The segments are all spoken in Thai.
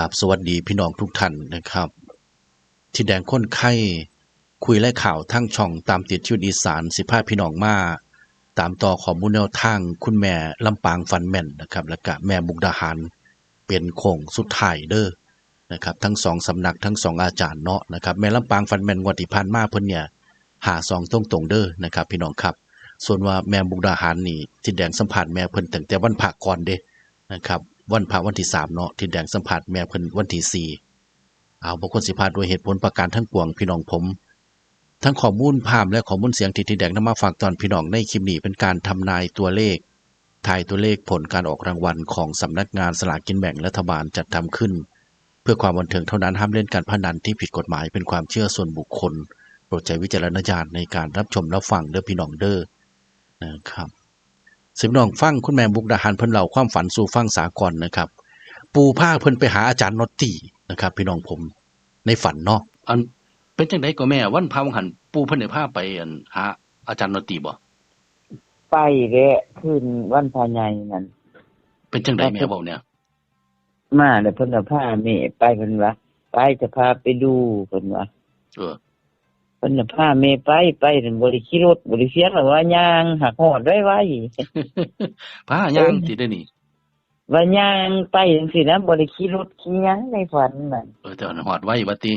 ราบสวัสดีพี่น้องทุกท่านนะครับ ที่แดงค้นไข้คุยและข่าวทั้งช่องตามติดชีวิตอีสานสิพาพี่น้องมาตามต่อข้อมูลแนวทางคุณแม่ลำปางฟันแม่นนะครับ และก็แม่มุกดาหารเป็นโค้งสุดท้ายเด้อนะครับ ทั้งสองสำนักทั้งสองอาจารย์เนาะนะครับแม่ลำปางฟันแม่นงวดที่ผ่านมาเพิ่นเนี่ยหาซองตรงตรงเด้อนะครับ พี่น้องครับ ส่วนว่าแม่มุกดาหารนี่ที่แดงสัมผัสแม่เพิ่นตั้งแต่วันพระก่อนเด้นะครับ วันพระวันที่สามเนาะที่แดงสัมผัสแม่เพิ่นวันที่สี่เอาบางคนสิพาดด้วยเหตุผลประการทั้งปวงพี่น้องผม ทั้งข้อมูลภาพและข้อมูลเสียงที่ที่แดงนำมาฝากตอนพี่น้องในคลิปนี้เป็นการทำนายตัวเลขทายตัวเลขผลการออกรางวัลของสำนักงานสลากกินแบ่งรัฐบาลจัดทำขึ้น เพื่อความบันเทิงเท่านั้นห้ามเล่นการพนันที่ผิดกฎหมายเป็นความเชื่อส่วนบุคคล โปรดใช้วิจารณญาณในการรับชมรับฟังเด้อพี่น้องเด้อนะครับ สิบน้องฟังคุณแม่บุกดาหารเพิ่นเล่าความฝันสู่ฟังสากลนะครับ ปูผ้าเพิ่นไปหาอาจารย์นอตตี้นะครับ พี่น้องผมในฝันเนาะอันเป็นจังไดก็แม่ วันพาวังหันปู่เพิ่นได้พาไปอันหาอาจารย์นนตรีบ่ไปแหละขึ้นวันพาใหญ่นั่นเป็นจังไดแม่เว้าเนี่ย มาแล้วเพิ่นก็พาแม่ไปเพิ่นว่าไปจะพาไปดูเพิ่นว่าเออ เพิ่นน่ะพาแม่ไปไปนั่นบ่ได้ขี่รถบ่ได้เสียหรอกว่าย่างหักฮอดไว้ไว้พาย่างสิได้นี่ว่าย่างไปจังซี่นะบ่ได้ขี่รถขี่หยังในฝันนั่นเออแต่ว่าฮอดไว้ว่าติ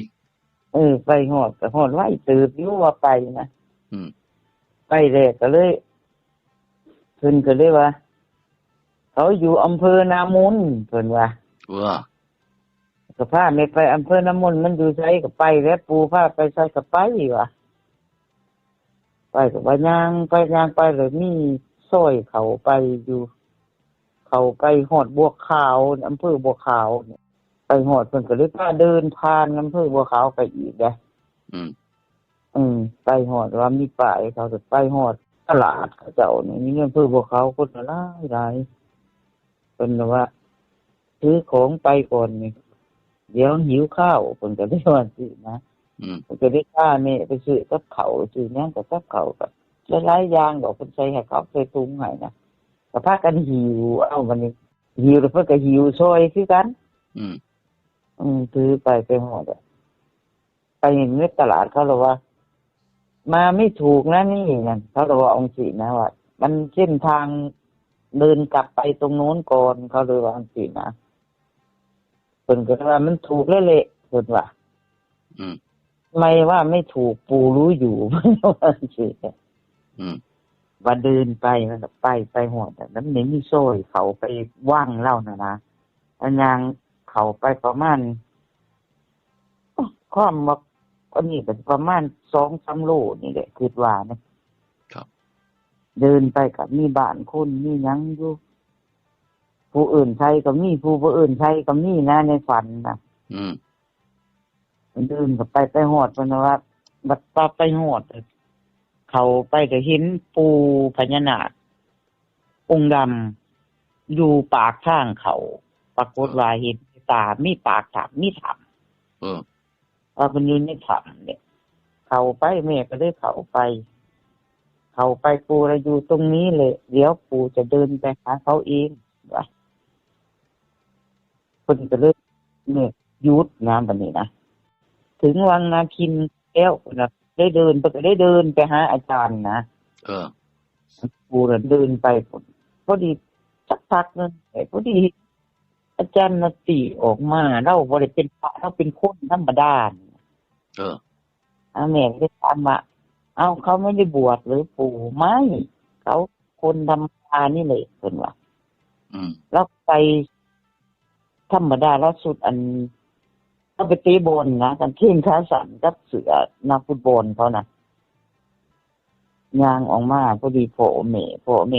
เออไปฮอดก็ฮอดไว้ตื่นอยู่ว่าไปนะอืมไปแล้วก็เลยเพิ่นก็เลยว่า เขาอยู่อำเภอนามุนเพิ่นว่า เออ ก็พาแม่ไปอำเภอน้ำมนต์มันอยู่ไสก็ไปแล้วปูพาไปไสก็ไปว่ะไปก็ว่าย่างไปย่างไปเลยมีซอยเขาไปอยู่ เขาไปหอดบัวขาวอำเภอบัวขาวเนี่ยไปหอดเพิ่นก็เลยพาเดินผ่านอำเภอบัวขาวไปอีกเด้ออืม อืม ไปหอดว่ามีป้ายเขาก็ไปหอดตลาดเขาเจ้านี่มีอำเภอบัวขาวคนละหลายหลายเพิ่นก็ว่าซื้อของไปก่อนนี่ เดี๋ยวหิวข้าวเพิ่นก็ได้ว่าสินะอืมเพิ่นก็ได้ค่าแม่ไปซื้อกับเขาวซื้อหยังกับกับเขาวก็หลายๆอย่างดอกเพิ่นใส่ให้เขาใส่ถุงให้นะก็พากันหิว เอาวันนี้หิวแล้วเพิ่นก็หิวซอยคือกัน อืม อืมถือไปไปหอดอะไปเห็นในตลาดเขาเลยว่า มาไม่ถูกนะนี่นั่นเขาเลยว่าองค์สีนะว่ามันเส้นทางเดินกลับไปตรงโน้นก่อนเขาเลยว่าองค์สีนะ เพิ่นก็ว่ามันถูกแล้วเละเพิ่นว่าอืมไม่ว่าไม่ถูกปูรู้อยู่เพิ่นว่าองค์สีอืมว่าเดินไปมันก็ไปไปหอดแต่นั้นไม่มีโซ่เขาไปว่างเล่านะนะอันยังเขาไปประมาณความว่าก็นี่เป็นประมาณสองสามโลนี่แหละคือว่านะครับ เดินไปกับมีบ้านคนมีหยังอยู่ ผู้อื่นใช้ก็มีผู้ผู้อื่นใช้ก็มีนะในฝันนะอืมเดินกับไปไปหอดมันว่าบัดปาไปหอดเขาไปก็เห็นปูพญานาคองค์ดำอยู่ปากข้างเขาปรากฏว่าเห็นตามีปากถับมีถับเออว่ามันอยู่ในถับเนี่ย เขาไปแม่ก็ได้เขาไป เขาไปปูเราอยู่ตรงนี้เลยเดี๋ยวปูจะเดินไปหาเขาเองว่า คนก็เลยเนี่ยหยุดงานแบบนี้นะถึงวังนาคินแก้วนะได้เดินไปก็ได้เดินไปหาอาจารย์นะเออปูน่ะเดินไปพอดีสักพักนึงแต่พอดี อาจารย์นติออกมาเราบริเป็นพระเราเป็นคนธรรมดาเอออาแม่ก็ได้ถามว่าเอาเขาไม่ได้บวชหรือปู่ไม่เขาคนธรรมดานี่เลยเป็นว่าอืมแล้วไป ธรรมดาแล้วสุดอันเขาไปตีบอลนะกันเที่ยงขาสันกับเสือนักฟุตบอลเขานะยางออกมาพอดีโผเมโผเม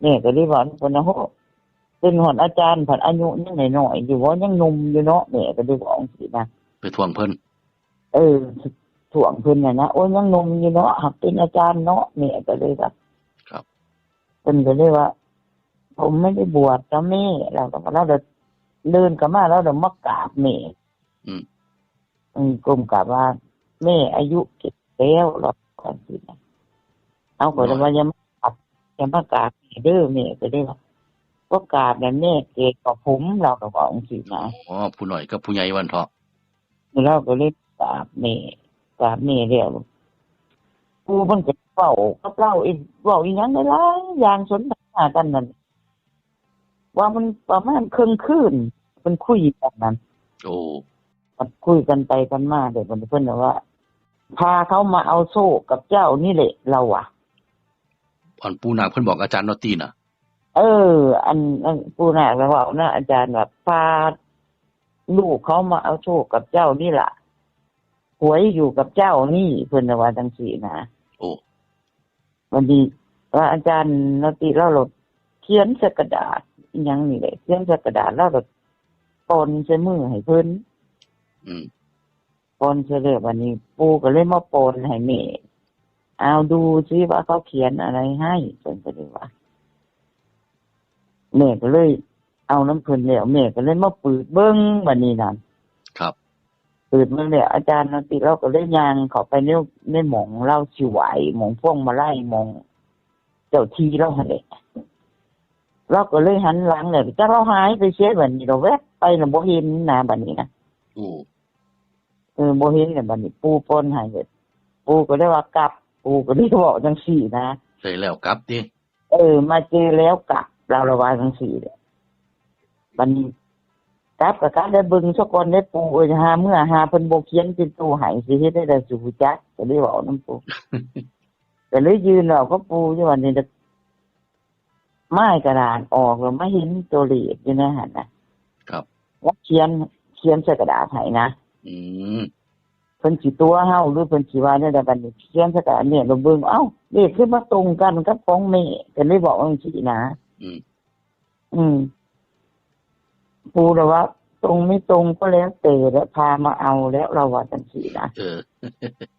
แม่ก็ได้บอกคนนะโหเป็นหอนอาจารย์ผ่านอายุยังหน่อยๆอยู่ว่ายังหนุ่มอยู่เนาะแม่ก็ได้บอกสินะไปทวงเพิ่นเออถ่วงเพิ่นน่ะนะโอ้ยยังหนุ่มอยู่เนาะหักเป็นอาจารย์เนาะแม่ก็เลยว่าครับเพิ่นก็เลยว่า ผมไม่ได้บวชจ้าแม่เราก็เราเดิน เดินกลับมาแล้วเดินมากราบแม่อืมอืมกลมกราบว่า แม่อายุเก็บแล้วหรอกก่อนสินะเอาก็เลยว่าอยังมากราบอยังมากราบแม่เด้อแม่ก็ได้ว่าผก็กราบเนี่ยแม่เกศกับผมเราก็บอกสินะอ๋อผู้น้อยกับผู้ใหญ่วันเถาะเราก็เลยกราบแม่กราบแม่เรียวปูมันก็เฝ้าก็เล่าอีกเว้าอีหยังได้หลายอย่างสนทนากันนั่น ว่ามันประมาณครึ่งคืนมันคุยกันนั้นโอ้มันคุยกันไปกันมาเดี๋ยวมันเพิ่นน่ะว่า พาเขามาเอาโซ่กับเจ้านี่แหละเราอะอ่อนปูนาคเพิ่นบอกอาจารย์นอตตี้น่ะเออ อันอันปูนาคเราบอกนะอาจารย์แบบพาลูกเขามาเอาโชคกับเจ้านี่ล่ะหวยอยู่กับเจ้านี่เพิ่นน่ะว่าจังสี่นะโอ้วันนี้ว่าอาจารย์นติเราหลดเขียนใส่กระดาษ อิหยังนี่แหละเขียนใส่กระดาษแล้วหลดปนใส่มือให้เพิ่นอืมปนใส่เลยวันนี้ปูก็เลยมาปนให้แม่เอาดูซิว่าเขาเขียนอะไรให้เพิ่นก็เลยว่าแม่ก็เลย เอาน้ำเพิ่นแล้วแม่ก็เลยมาเปิดเบิ้งวันนี้นั่น ครับ เปิดมาแล้วอาจารย์นติเราก็เลยยางเข้าไปในในหมองเล่าสิไหวหมองพวงมาไล่หมอง เจ้าทีเราหั่นแหละ เราก็เลยหันหลังเลยจะเราหายไปเสียบัดนี้เราแวะไปเราบ่เห็นนะบัดนี้นะโอ้เออบ่เห็นเลยบัดนี้ ปูปนให้เลยปูก็ได้ว่ากลับ ปูก็ได้บอกจังสี่นะได้แล้วกลับติเออ มาเจอแล้วกลับ เราระวายจังสี่เลยบัดนี้กลับกับการได้เบิ่งสักคนได้ปูเออหาเมื่อหาเพิ่นบ่เขียนเป็นตู้ให้สิเฮ็ดได้ได้สู่จักก็ได้บอกนํปูก็เลยยืนเราก็ปูอยู่วันนี้จะ ไม้กระดานออกเราไม่เห็นตัวเลขอยู่ในหันนะครับแล้วเขียนเขียนใส่กระดาษให้นะอืมเพิ่นสิตัวเฮาหรือเพิ่นสิว่าเนี่ยแต่บัดนี้เขียนใส่กระดาษเนี่ยเราเบิ่งเอ้าเลขขึ้นมาตรงกันกับของแม่ก็เลยบอกว่าจังซี่นะอืมอืมปูเราว่าตรงไม่ตรงก็แล้วแต่แล้วพามาเอาแล้วเราว่าจังซี่นะเออ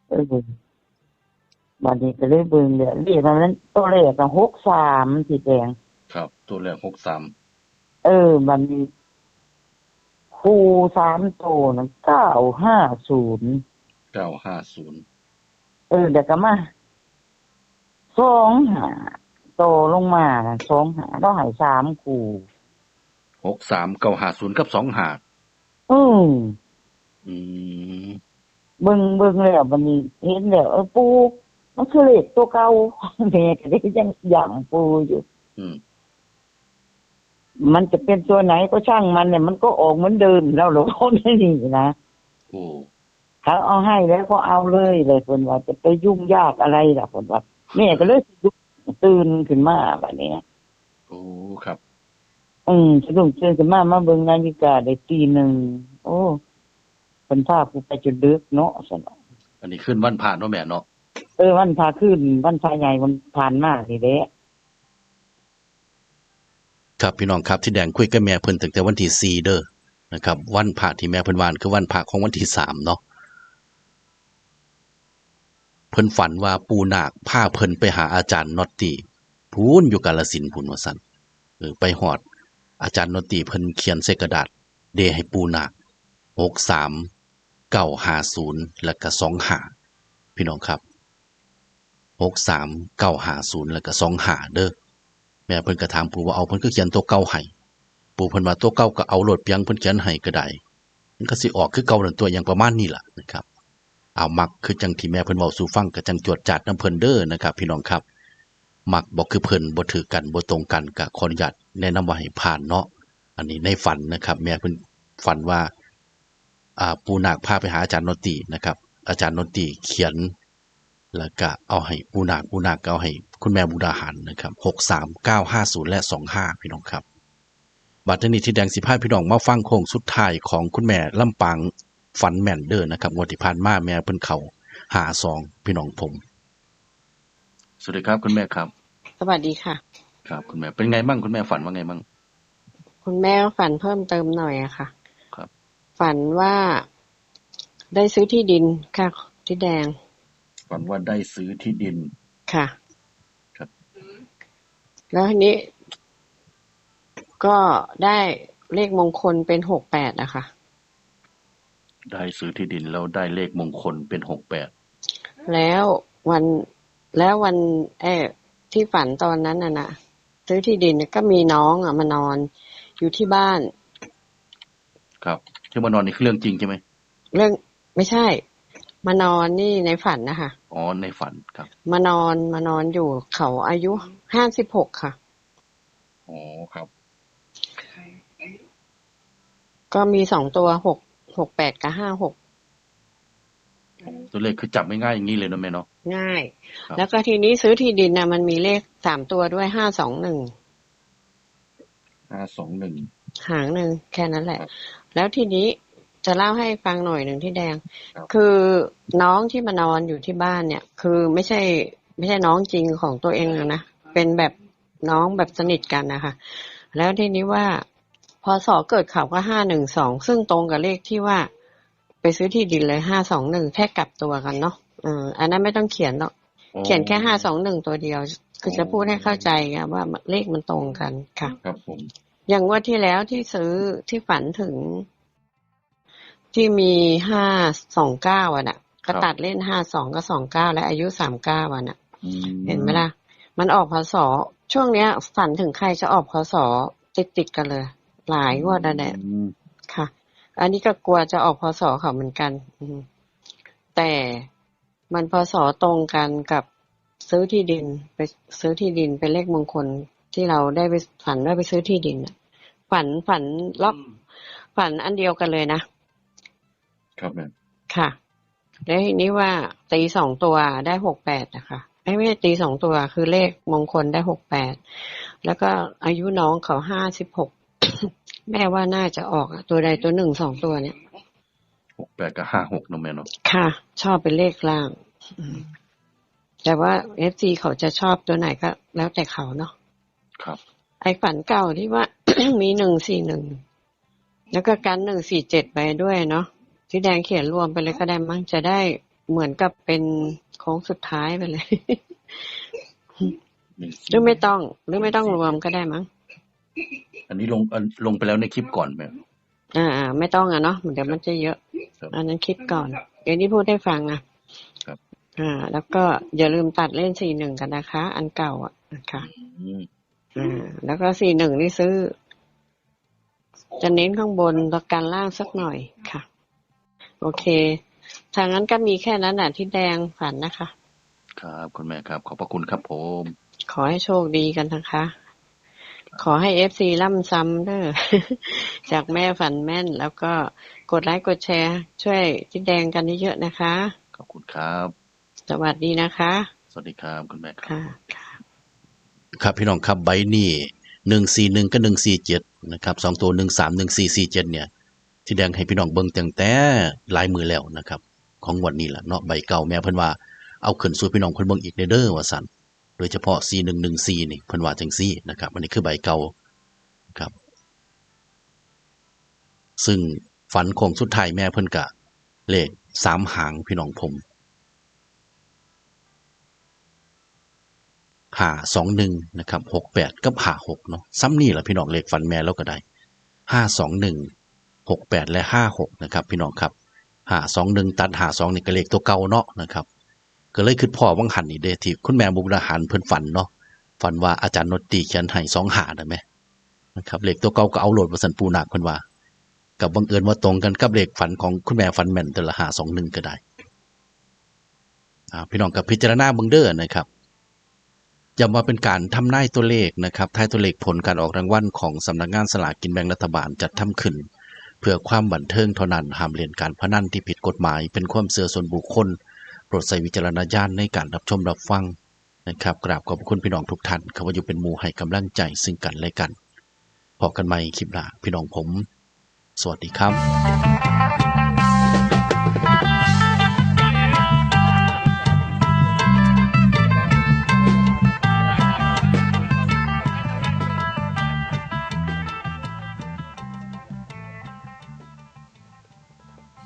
เออบัดนี้ก็เลยเบิ่งเลยเลขนั้นตัวเลขก็63สีแดงครับ ตัวแรก63เออ มันมีคูสามตัวนะเก้าห้าศูนย์950เออเดี๋ยวก็มาสองหาโตลงมานะสองหาต้องหายสามคู63 950กับ25อืมอืมเบิ่งเบิ่งแล้วมันนี้เห็นแล้วเออปูมันคือเลขตัวเก่า แม่ก็ได้ยังย่ำปูอยู่ อืม มันจะเป็นตัวไหนก็ช่างมันเนี่ย มันก็ออกเหมือนเดิมแล้วหลวงพ่อนี่นะโอ้เขาเอาให้แล้วก็เอาเลยเลยคนว่าจะไปยุ่งยากอะไรล่ะคนว่าแม่ก็เลยสะดุ้งตื่นขึ้นมาแบบนี้โอ้ครับ อืมสะดุ้งตื่นขึ้นมามาเบิ่งนาฬิกาได้ตีหนึ่งโอ้เป็นภาพกูไปจนดึกเนาะสนองอันนี้ขึ้นวันผ่านเนาะแม่เนาะเออวันพาขึ้นวันพาใหญ่มันผ่านมากทีเด้ ครับพี่น้องครับที่แดงคุยกับแม่เพิ่นตั้งแต่วันที่4เด้อนะครับ วันพระที่แม่เพิ่นวานคือวันพระของวันที่3เนาะเพิ่นฝันว่าปูนาคพาเพิ่นไปหาอาจารย์นอตตีพูนอยู่กาฬสินธุ์พูนว่าซั่นเออไปฮอด อาจารย์นอตตีเพิ่นเขียนใส่กระดาษ เดให้ปูนาค63 950แล้วก็25พี่น้องครับ63 950แล้วก็25เด้อ แม่เพิ่นก็ถามปู่ว่าเอาเพิ่นก็เขียนตัวเก่าให้ปู่เพิ่นว่าตัวเก่าก็เอาโหลดเพียงเพิ่นเขียนให้ก็ได้มันก็สิออกคือเก่าหนั่นตัวอย่างประมาณนี้ล่ะนะครับเอามักคือจังที่แม่เพิ่นเว้าสู่ฟังก็จังจวดจัดนํเพิ่นเด้อนะครับพี่น้องครับ มักบ่คือเพิ่นบ่ถือกันบ่ตรงกันก็ขออนุญาตแนะนำว่าให้ผ่านเนาะอันนี้ในฝันนะครับ แม่เพิ่นฝันว่าอ่าปู่นาคพาไปหาอาจารย์นนตีนะครับ อาจารย์นนตีเขียนแล้วก็เอาให้ปูนาคปูนาคก็เอาให้ คุณแม่บูดาหันนะครับหกสามเก้าห้าศูนย์และสองห้าพี่น้องครับบัตรนี้ที่แดงสิพาพี่น้องมาฟังโค้งสุดท้ายของคุณแม่ลำปางฝันแม่นเด้อนะครับงวดที่ผ่านมาแม่เพิ่นเขาหาซองพี่น้องผม สวัสดีครับคุณแม่ครับ สวัสดีค่ะ ครับ คุณแม่เป็นไงบ้างคุณแม่ฝันว่าไงบ้างคุณแม่ฝันเพิ่มเติมหน่อยอะค่ะ ครับ ฝันว่าได้ซื้อที่ดินค่ะที่แดง ฝันว่าได้ซื้อที่ดินค่ะครับ แล้วทีนี้ก็ได้เลขมงคลเป็นหกแปดอะค่ะ ได้ซื้อที่ดินแล้วได้เลขมงคลเป็นหกแปดแล้ววันแล้ววันเออที่ฝันตอนนั้นน่ะนะซื้อที่ดินเนี่ยก็มีน้องอะมานอนอยู่ที่บ้าน ครับ ที่มานอนนี่คือเรื่องจริงใช่ไหมเรื่องไม่ใช่ มานอนนี่ในฝันนะคะอ๋อในฝันครับ มานอนมานอนอยู่เขาอายุ ห้าสิบหกค่ะอ๋อครับ ก็มีสองตัวหกหกแปดกับห้าหกตัวเลขคือจับไม่ง่ายอย่างนี้เลยนะแม่เนาะง่ายครับแล้วก็ทีนี้ซื้อที่ดินนะมันมีเลขสามตัวด้วยห้าสองหนึ่งห้าสองหนึ่งหางหนึ่งแค่นั้นแหละครับแล้วทีนี้จะเล่าให้ฟังหน่อยหนึ่งที่แดงครับคือน้องที่มานอนอยู่ที่บ้านเนี่ย คือไม่ใช่ ไม่ใช่น้องจริงของตัวเองอะนะ เป็นแบบน้องแบบสนิทกันนะคะ แล้วทีนี้ว่าพอสอเกิดข่าวก็ห้าหนึ่งสองซึ่งตรงกับเลขที่ว่า ไปซื้อที่ดินเลยห้าสองหนึ่งแค่กลับตัวกันเนาะเอออันนั้นไม่ต้องเขียนหรอกอ๋อเขียนแค่ห้าสองหนึ่งตัวเดียว คือจะพูดให้เข้าใจไงว่าเลขมันตรงกันค่ะ ครับผม อย่างงว่าที่แล้วที่ซื้อที่ฝันถึง ที่มีห้าสองเก้าอะน่ะก็ตัดเล่นห้าสองกับสองเก้าและอายุสามเก้าอะน่ะอืเห็นไหมล่ะ มันออกพศ ช่วงเนี้ย ฝันถึงใครจะออกพศติดติดๆกันเลย หลายงวดแล้วแหละอืมค่ะ อันนี้ก็กลัวจะออกพศเขาเหมือนกันอืมแต่มันพศตรงกันกับซื้อที่ดินไปซื้อที่ดินเป็นเลขมงคลที่เราได้ไปฝันว่าไปซื้อที่ดินน่ะฝันฝันล็อกฝันอันเดียวกันเลยนะ ครับแม่ค่ะ แล้วทีนี้ว่าตีสองตัวได้หกแปดนะคะ เอ้ยไม่ใช่ตีสองตัวคือเลขมงคลได้หกแปดแล้วก็อายุน้องเขาห้าสิบหกแม่ว่าน่าจะออกอะตัวใดตัวหนึ่งสองตัวเนี่ยหกแปดกับห้าหกเนาะแม่เนาะค่ะ ชอบเป็นเลขล่างอืมแต่ว่าเอฟซีเขาจะชอบตัวไหนก็ แล้วแต่เขาเนาะครับ ไอ้ฝันเก่าที่ว่า มีหนึ่งสี่หนึ่งแล้วก็กันหนึ่งสี่เจ็ดไปด้วยเนาะที่แดงเขียนรวมไปเลยก็ได้มั้งจะได้ เหมือนกับเป็นโค้งสุดท้ายไปเลยหนึ่งหรือไม่ต้อง หรือไม่ต้องรวมก็ได้มั้ง อันนี้ลงอันลงไปแล้วในคลิปก่อนแม่อ่าอ่าไม่ต้องอะเนาะเดี๋ยวมันจะเยอะครับอันนั้นคิดก่อน เดี๋ยวนี้พูดให้ฟังอะครับอ่า แล้วก็อย่าลืมตัดเล่นสี่หนึ่งกันนะคะ อันเก่าอะนะคะอืมอ่า แล้วก็สี่หนึ่งนี่ซื้อ จะเน้นข้างบนแล้วกันล่างสักหน่อยค่ะ โอเค ทางนั้นก็มีแค่นั้นน่ะที่แดงฝันนะคะ ครับคุณแม่ครับ ขอบพระคุณครับผม ขอให้โชคดีกันนะคะ ขอให้เอฟซีล่ำซ้ำเด้อจากแม่ฝันแม่น แล้วก็กดไลค์กดแชร์ ช่วยที่แดงกันเยอะๆนะคะ ขอบคุณครับ สวัสดีนะคะ สวัสดีครับคุณแม่ครับค่ะครับพี่น้องครับใบนี้หนึ่งสี่หนึ่งกับหนึ่งสี่เจ็ดนะครับสองตัวหนึ่งสามหนึ่งสี่สี่เจ็ดเนี่ย ที่แดงให้พี่น้องเบิ่งตั้งแต่หลายมือแล้วนะครับ ของวันนี้แหละเนาะใบเก่าแม่เพิ่นว่าเอาขึ้นสู่พี่น้องเพิ่นเบิ่งอีกเด้อว่าซั่นโดยเฉพาะ4114 นี่เพิ่นว่าจังซี่นะครับอันนี้คือใบเก่าครับ ซึ่งฝันของสุดท้ายแม่เพิ่นกะเลขสามหางพี่น้องผมหาสองหนึ่งนะครับหกแปดกับหาหกเนาะซ้ำนี่แหละพี่น้องเลขฝันแม่แล้วก็ได้ห้าสองหนึ่ง หกแปดและห้าหกนะครับ พี่น้องครับหาสองหนึ่งตัดหาสองนี่ก็เลขตัวเก่าเนาะนะครับก็เลยคือพ่อวังหันนี่เดทีคุณแม่บุกดาหารเพิ่นฝันเนาะฝันว่าอาจารย์นตีเขียนให้สองหาได้ไหมนะครับเลขตัวเก่าก็เอาโหลดมาสันปูนาคเพิ่นว่ากับบังเอิญว่าตรงกันกับเลขฝันของคุณแม่ฝันแม่นแต่ละหาสองหนึ่งก็ได้อ่าพี่น้องกับพิจารณาเบิ่งเด้อนะครับย้ำว่าเป็นการทำนายตัวเลขนะครับทายตัวเลขผลการออกรางวัลของสำนักงานสลากกินแบ่งรัฐบาลจัดทำขึ้น เพื่อความบันเทิงเท่านั้นห้ามเล่นการพนันที่ผิดกฎหมายเป็นความเสื่อส่วนบุคคล โปรดใส่วิจารณญาณในการรับชมรับฟังนะครับกราบขอบคุณพี่น้องทุกท่านขอว่าอยู่เป็นมูให้กำลังใจซึ่งกันและกันพบกันใหม่คลิปหน้าพี่น้องผม สวัสดีครับ